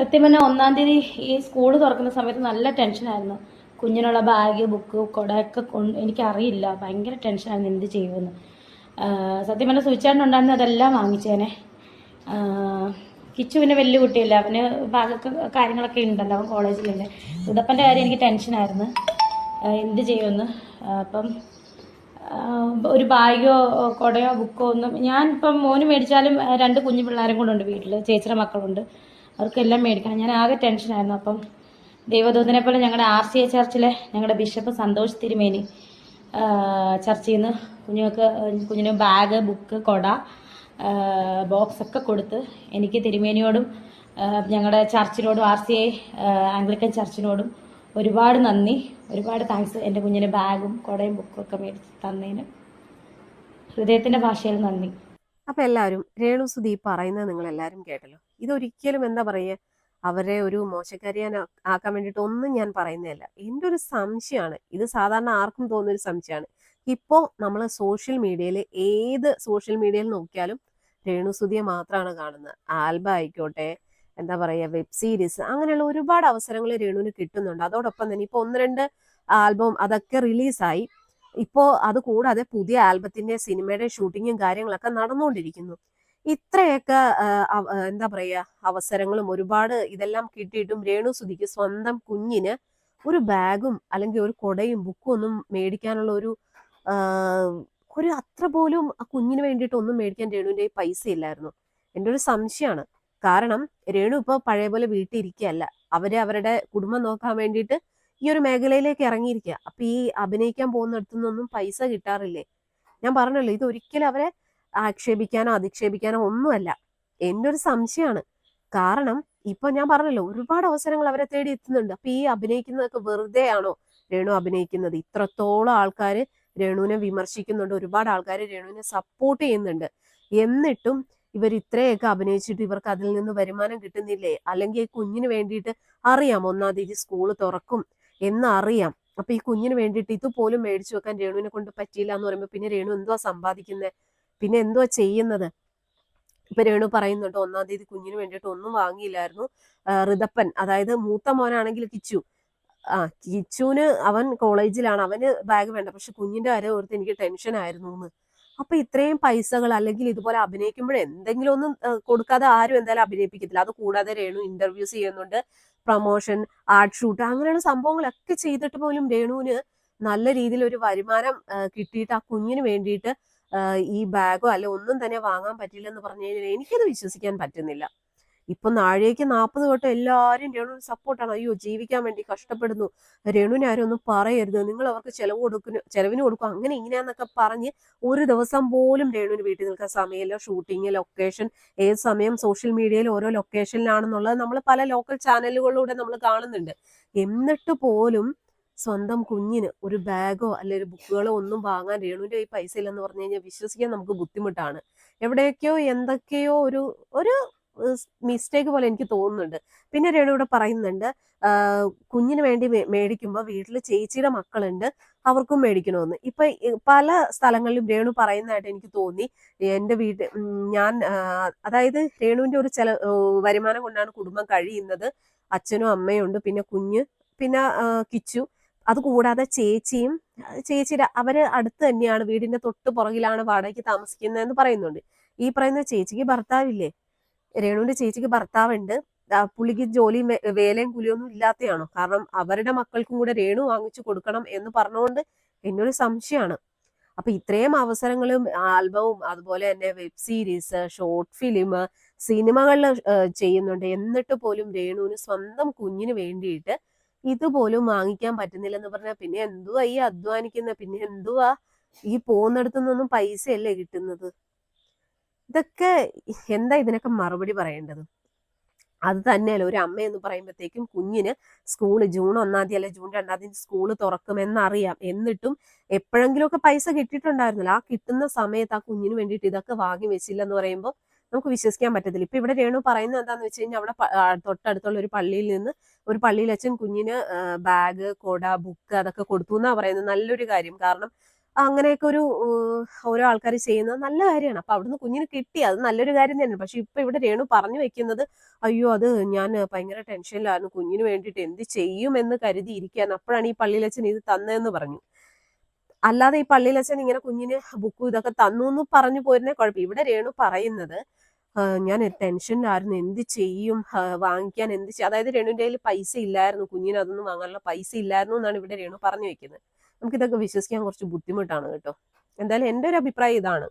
സത്യം പറഞ്ഞാൽ ഒന്നാം തീയതി ഈ സ്കൂൾ തുറക്കുന്ന സമയത്ത് നല്ല ടെൻഷനായിരുന്നു കുഞ്ഞിനുള്ള ബാഗ് ബുക്ക് കുടയൊക്കെ കൊണ്ട് എനിക്കറിയില്ല. ഭയങ്കര ടെൻഷനായിരുന്നു എന്ത് ചെയ്യുമെന്ന്. സത്യം പറഞ്ഞാൽ സുവിച്ചാണ്ട് ഉണ്ടായിരുന്നു അതെല്ലാം വാങ്ങിച്ചേനെ. കിച്ചു പിന്നെ വലിയ കുട്ടിയല്ല. അവന് ബാഗൊക്കെ കാര്യങ്ങളൊക്കെ ഉണ്ടല്ലോ. അവൻ കോളേജിലല്ലേ. ഉദപ്പന്റെ കാര്യം എനിക്ക് ടെൻഷനായിരുന്നു എന്ത് ചെയ്യുമെന്ന്. അപ്പം ഒരു ബാഗോ കുടയോ ബുക്കോ ഒന്നും ഞാൻ മോന് മേടിച്ചാലും രണ്ട് കുഞ്ഞു പിള്ളേരും കൂടെ ഉണ്ട് വീട്ടിൽ ചേച്ചിയുടെ മക്കളുണ്ട്. അവർക്കെല്ലാം മേടിക്കണം. ഞാൻ ആകെ ടെൻഷനായിരുന്നു അപ്പം ദൈവദൂതനെ പോലെ ഞങ്ങളുടെ ആർ സി എ ചർച്ചിലെ ഞങ്ങളുടെ ബിഷപ്പ് സന്തോഷ് തിരുമേനി ചർച്ചയിൽ നിന്ന് കുഞ്ഞുങ്ങൾക്ക് കുഞ്ഞിന് ബാഗ് ബുക്ക് കൊട ബോക്സ് ഒക്കെ കൊടുത്ത് എനിക്ക് തിരുമേനിയോടും ഞങ്ങളുടെ ചർച്ചിനോടും ആർ സി ഐ ആംഗ്ലിക്കൻ ചർച്ചിനോടും ഒരുപാട് നന്ദി. ഒരുപാട് താങ്ക്സ് എന്റെ കുഞ്ഞിന് ബാഗും കുടയും ബുക്കും ഒക്കെ മേടിച്ച് തന്നതിന്. ഹൃദയത്തിന്റെ ഭാഷയിൽ നന്ദി. അപ്പൊ എല്ലാവരും രേണു സുധി പറയുന്നത് നിങ്ങൾ എല്ലാവരും കേട്ടല്ലോ. ഇതൊരിക്കലും എന്താ പറയുക അവരെ ഒരു മോശക്കാരിയാൻ ആക്കാൻ വേണ്ടിയിട്ട് ഒന്നും ഞാൻ പറയുന്നതല്ല. എന്റെ ഒരു സംശയമാണ് ഇത് സാധാരണ ആർക്കും തോന്നുന്ന ഒരു സംശയമാണ്. ഇപ്പോൾ നമ്മൾ സോഷ്യൽ മീഡിയയിൽ ഏത് സോഷ്യൽ മീഡിയയിൽ നോക്കിയാലും രേണു സുധിയെ മാത്രമാണ് കാണുന്നത്. ആൽബ ആയിക്കോട്ടെ എന്താ പറയുക വെബ് സീരീസ് അങ്ങനെയുള്ള ഒരുപാട് അവസരങ്ങൾ രേണുവിന് കിട്ടുന്നുണ്ട്. അതോടൊപ്പം തന്നെ ഇപ്പോൾ ഒന്ന് രണ്ട് ആൽബം അതൊക്കെ റിലീസായി. ഇപ്പോൾ അത് കൂടാതെ പുതിയ ആൽബത്തിന്റെ സിനിമയുടെ ഷൂട്ടിങ്ങും കാര്യങ്ങളൊക്കെ നടന്നുകൊണ്ടിരിക്കുന്നു ഇത്രയൊക്കെ എന്താ പറയുക അവസരങ്ങളും ഒരുപാട് ഇതെല്ലാം കിട്ടിയിട്ടും രേണു സുധിക്ക് സ്വന്തം കുഞ്ഞിന് ഒരു ബാഗും അല്ലെങ്കിൽ ഒരു കൊടയും ബുക്കും ഒന്നും മേടിക്കാനുള്ള ഒരു ഒരു അത്ര പോലും ആ കുഞ്ഞിന് വേണ്ടിയിട്ട് ഒന്നും മേടിക്കാൻ രേണുവിന്റെ പൈസ ഇല്ലായിരുന്നു. എന്റെ ഒരു സംശയമാണ്. കാരണം രേണു ഇപ്പോൾ പഴയ പോലെ വീട്ടിൽ ഇരിക്കുകയല്ല. അവർ അവരുടെ കുടുംബം നോക്കാൻ വേണ്ടിയിട്ട് ഈ ഒരു മേഖലയിലേക്ക് ഇറങ്ങിയിരിക്കുക അപ്പൊ ഈ അഭിനയിക്കാൻ പോകുന്നിടത്തു നിന്നൊന്നും പൈസ കിട്ടാറില്ലേ? ഞാൻ പറഞ്ഞല്ലോ ഇത് ഒരിക്കലും അവരെ ആക്ഷേപിക്കാനോ അധിക്ഷേപിക്കാനോ ഒന്നുമല്ല. എന്റെ ഒരു സംശയമാണ് കാരണം ഇപ്പൊ ഞാൻ പറഞ്ഞല്ലോ ഒരുപാട് അവസരങ്ങൾ അവരെ തേടി എത്തുന്നുണ്ട്. അപ്പൊ ഈ അഭിനയിക്കുന്നതൊക്കെ വെറുതെ ആണോ രേണു അഭിനയിക്കുന്നത്? ഇത്രത്തോളം ആൾക്കാർ രേണുവിനെ വിമർശിക്കുന്നുണ്ട്. ഒരുപാട് ആൾക്കാർ രേണുവിനെ സപ്പോർട്ട് ചെയ്യുന്നുണ്ട്. എന്നിട്ടും ഇവർ ഇത്രയൊക്കെ അഭിനയിച്ചിട്ട് ഇവർക്ക് അതിൽ നിന്ന് വരുമാനം കിട്ടുന്നില്ലേ? അല്ലെങ്കിൽ കുഞ്ഞിന് വേണ്ടിയിട്ട് അറിയാം ഒന്നാം തീയതി സ്കൂൾ തുറക്കും. എന്ന് അറിയാം അപ്പൊ ഈ കുഞ്ഞിന് വേണ്ടിയിട്ട് ഇതുപോലും മേടിച്ചു വെക്കാൻ രേണുവിനെ കൊണ്ട് പറ്റിയില്ല എന്ന് പറയുമ്പോൾ പിന്നെ രേണു എന്തുവാ സമ്പാദിക്കുന്നത് പിന്നെ എന്തുവാ ചെയ്യുന്നത്? ഇപ്പൊ രേണു പറയുന്നുണ്ട് ഒന്നാം തീയതി കുഞ്ഞിന് വേണ്ടിയിട്ട് ഒന്നും വാങ്ങിയില്ലായിരുന്നു. ഋതപ്പൻ അതായത് മൂത്ത മോനാണെങ്കിൽ കിച്ചു. ആ കിച്ചുവിന് അവൻ കോളേജിലാണ് അവന് ബാഗ് വേണ്ട പക്ഷെ കുഞ്ഞിന്റെ കാര്യം ഓർത്ത് എനിക്ക് ടെൻഷൻ ആയിരുന്നു എന്ന്. അപ്പൊ ഇത്രയും പൈസകൾ അല്ലെങ്കിൽ ഇതുപോലെ അഭിനയിക്കുമ്പോൾ എന്തെങ്കിലും ഒന്നും കൊടുക്കാതെ ആരും എന്തായാലും അഭിനയിപ്പിക്കത്തില്ല. അത് കൂടാതെ രേണു ഇന്റർവ്യൂസ് ചെയ്യുന്നുണ്ട്. പ്രൊമോഷൻ ആർട്ട് ഷൂട്ട് അങ്ങനെയുള്ള സംഭവങ്ങളൊക്കെ ചെയ്തിട്ട് പോലും രേണുവിന് നല്ല രീതിയിൽ ഒരു വരുമാനം കിട്ടിയിട്ട് ആ കുഞ്ഞിന് വേണ്ടിയിട്ട് ഈ ബാഗോ അല്ലെ ഒന്നും തന്നെ വാങ്ങാൻ പറ്റില്ല എന്ന് പറഞ്ഞു കഴിഞ്ഞാൽ എനിക്കത് വിശ്വസിക്കാൻ പറ്റുന്നില്ല. ഇപ്പൊ നാഴേക്ക് നാൽപ്പത് തൊട്ട് എല്ലാവരും രേണുവിന് സപ്പോർട്ടാണ് അയ്യോ ജീവിക്കാൻ വേണ്ടി കഷ്ടപ്പെടുന്നു. രേണുവിനെ ആരും ഒന്നും പറയരുത്. നിങ്ങൾ അവർക്ക് ചെലവ് കൊടുക്കുന്നു ചെലവിന് കൊടുക്കും. അങ്ങനെ ഇങ്ങനെയാന്നൊക്കെ പറഞ്ഞ് ഒരു ദിവസം പോലും രേണുവിന് വീട്ടിൽ നിൽക്കാൻ സമയമില്ല. ഷൂട്ടിങ് ലൊക്കേഷൻ ഏത് സമയം സോഷ്യൽ മീഡിയയിൽ ഓരോ ലൊക്കേഷനിലാണെന്നുള്ളത് നമ്മൾ പല ലോക്കൽ ചാനലുകളിലൂടെ നമ്മൾ കാണുന്നുണ്ട്. എന്നിട്ട് പോലും സ്വന്തം കുഞ്ഞിന് ഒരു ബാഗോ അല്ലെ ഒരു ബുക്കുകളോ ഒന്നും വാങ്ങാൻ രേണുവിന്റെ ഈ പൈസ ഇല്ലെന്ന് പറഞ്ഞു കഴിഞ്ഞാൽ വിശ്വസിക്കാൻ നമുക്ക് ബുദ്ധിമുട്ടാണ്. എവിടെയൊക്കെയോ എന്തൊക്കെയോ ഒരു ഒരു മിസ്റ്റേക്ക് പോലെ എനിക്ക് തോന്നുന്നുണ്ട്. പിന്നെ രേണു ഇവിടെ പറയുന്നുണ്ട് കുഞ്ഞിന് വേണ്ടി മേടിക്കുമ്പോൾ വീട്ടിൽ ചേച്ചിയുടെ മക്കളുണ്ട് അവർക്കും മേടിക്കണമെന്ന് ഇപ്പൊ പല സ്ഥലങ്ങളിലും രേണു പറയുന്നതായിട്ട് എനിക്ക് തോന്നി. എന്റെ വീട്ടിൽ ഞാൻ അതായത് രേണുവിന്റെ ഒരു ചില വരുമാനം കൊണ്ടാണ് കുടുംബം കഴിയുന്നത്. അച്ഛനും അമ്മയും ഉണ്ട് പിന്നെ കുഞ്ഞ് പിന്നെ കിച്ചു. അതുകൂടാതെ ചേച്ചിയും ചേച്ചിയുടെ അവർ അടുത്ത് തന്നെയാണ് വീടിന്റെ തൊട്ട് പുറകിലാണ് വാടകയ്ക്ക് താമസിക്കുന്നതെന്ന് പറയുന്നുണ്ട്. ഈ പറയുന്ന ചേച്ചിക്ക് ഭർത്താവില്ലേ? രേണുവിന്റെ ചേച്ചിക്ക് ഭർത്താവുണ്ട്. പുള്ളിക്ക് ജോലിയും വേലയും കൂലിയൊന്നും ഇല്ലാത്തയാണോ? കാരണം അവരുടെ മക്കൾക്കും കൂടെ രേണു വാങ്ങിച്ചു കൊടുക്കണം എന്ന് പറഞ്ഞുകൊണ്ട് എന്നൊരു സംശയമാണ് അപ്പൊ ഇത്രയും അവസരങ്ങളും ആൽബവും അതുപോലെ തന്നെ വെബ് സീരീസ് ഷോർട്ട് ഫിലിം സിനിമകളിൽ ചെയ്യുന്നുണ്ട്. എന്നിട്ട് പോലും രേണുവിന് സ്വന്തം കുഞ്ഞിന് വേണ്ടിയിട്ട് ഇതുപോലും വാങ്ങിക്കാൻ പറ്റുന്നില്ലെന്ന് പറഞ്ഞാൽ പിന്നെ എന്തുവാ ഈ അധ്വാനിക്കുന്നത് പിന്നെ എന്തുവാ ഈ പോകുന്നിടത്തു നിന്നൊന്നും പൈസയല്ലേ കിട്ടുന്നത്? ഇതൊക്കെ എന്താ ഇതിനൊക്കെ മറുപടി പറയേണ്ടത്? അത് തന്നെയല്ല ഒരു അമ്മ എന്ന് പറയുമ്പോഴത്തേക്കും കുഞ്ഞിന് സ്കൂൾ ജൂൺ ഒന്നാം തീയതി അല്ലെ ജൂൺ രണ്ടാം തീയതി സ്കൂൾ തുറക്കുമെന്നറിയാം. എന്നിട്ടും എപ്പോഴെങ്കിലുമൊക്കെ പൈസ കിട്ടിയിട്ടുണ്ടായിരുന്നല്ലോ. ആ കിട്ടുന്ന സമയത്ത് ആ കുഞ്ഞിന് വേണ്ടിയിട്ട് ഇതൊക്കെ വാങ്ങി വെച്ചില്ല എന്ന് പറയുമ്പോൾ നമുക്ക് വിശ്വസിക്കാൻ പറ്റത്തില്ല. ഇപ്പൊ ഇവിടെ രേണു പറയുന്നത് എന്താന്ന് വെച്ച് കഴിഞ്ഞാൽ അവിടെ തൊട്ടടുത്തുള്ള ഒരു പള്ളിയിൽ നിന്ന് ഒരു പള്ളിയിൽ അച്ഛൻ കുഞ്ഞിന് ബാഗ് കൊട ബുക്ക് അതൊക്കെ കൊടുത്തു എന്നാ പറയുന്നത് നല്ലൊരു കാര്യം. കാരണം അങ്ങനെയൊക്കെ ഒരു ഓരോ ആൾക്കാർ ചെയ്യുന്നത് നല്ല കാര്യമാണ്. അപ്പൊ അവിടുന്ന് കുഞ്ഞിന് കിട്ടി. അത് നല്ലൊരു കാര്യം തന്നെയാണ്. പക്ഷെ ഇപ്പൊ ഇവിടെ രേണു പറഞ്ഞു വെക്കുന്നത് അയ്യോ അത് ഞാൻ ഭയങ്കര ടെൻഷനിലായിരുന്നു. കുഞ്ഞിന് വേണ്ടിയിട്ട് എന്ത് ചെയ്യും എന്ന് കരുതി ഇരിക്കുകയാണ്. അപ്പോഴാണ് ഈ പള്ളിയിലച്ഛൻ ഇത് തന്നതെന്ന് പറഞ്ഞു. അല്ലാതെ ഈ പള്ളിയിലച്ഛൻ ഇങ്ങനെ കുഞ്ഞിന് ബുക്കും ഇതൊക്കെ തന്നു എന്ന് പറഞ്ഞു പോരുന്നേ കുഴപ്പം. ഇവിടെ രേണു പറയുന്നത് ഞാൻ ടെൻഷനിലായിരുന്നു. എന്ത് ചെയ്യും? വാങ്ങിക്കാൻ എന്ത് ചെയ്യും? അതായത് രേണുവിന്റെ കയ്യിൽ പൈസ ഇല്ലായിരുന്നു. കുഞ്ഞിന് അതൊന്നും വാങ്ങാനുള്ള പൈസ ഇല്ലായിരുന്നു എന്നാണ് ഇവിടെ രേണു പറഞ്ഞു വെക്കുന്നത്. നമുക്കിതൊക്കെ വിശ്വസിക്കാൻ കുറച്ച് ബുദ്ധിമുട്ടാണ് കേട്ടോ. എന്തായാലും എന്റെ ഒരു അഭിപ്രായം ഇതാണ്.